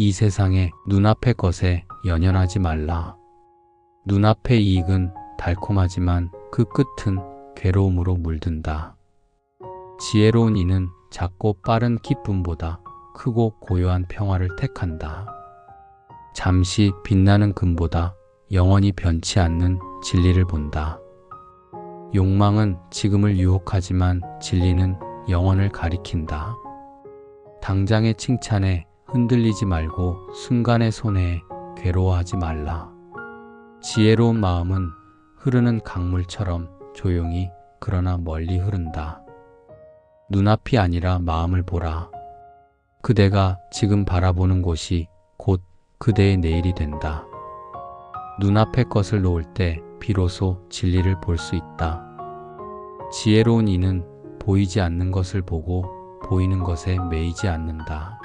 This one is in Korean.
이 세상의 눈앞의 것에 연연하지 말라. 눈앞의 이익은 달콤하지만 그 끝은 괴로움으로 물든다. 지혜로운 이는 작고 빠른 기쁨보다 크고 고요한 평화를 택한다. 잠시 빛나는 금보다 영원히 변치 않는 진리를 본다. 욕망은 지금을 유혹하지만 진리는 영원을 가리킨다. 당장의 칭찬에 흔들리지 말고 순간의 손해에 괴로워하지 말라. 지혜로운 마음은 흐르는 강물처럼 조용히 그러나 멀리 흐른다. 눈앞이 아니라 마음을 보라. 그대가 지금 바라보는 곳이 곧 그대의 내일이 된다. 눈앞의 것을 놓을 때 비로소 진리를 볼 수 있다. 지혜로운 이는 보이지 않는 것을 보고 보이는 것에 매이지 않는다.